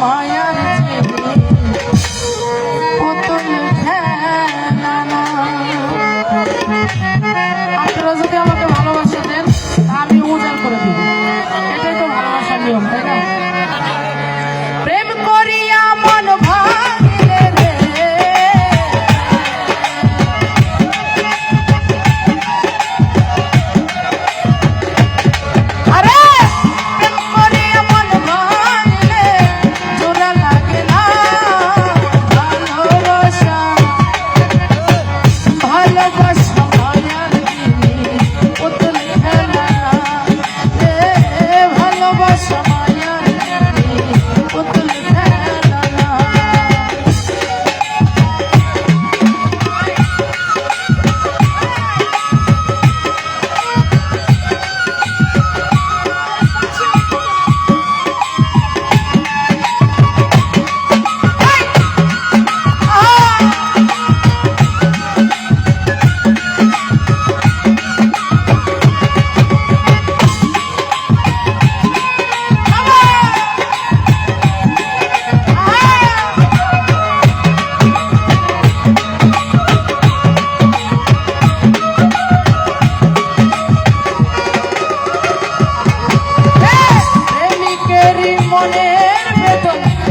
মায়ার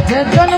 যেজন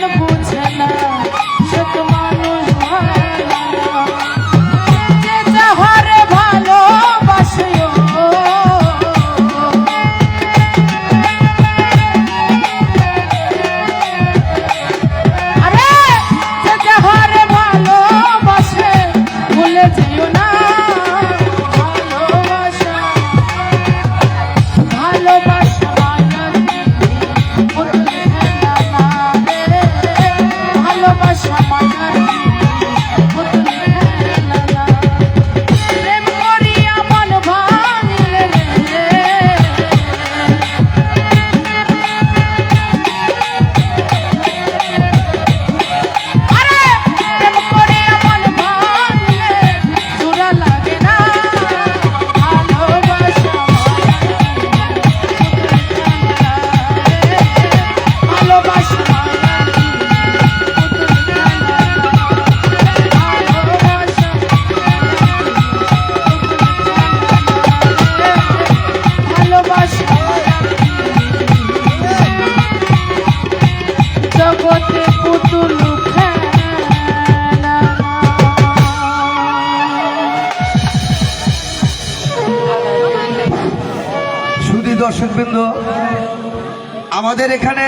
Hallelujah. ভালোবাসা দর্শকবৃন্দ আমাদের এখানে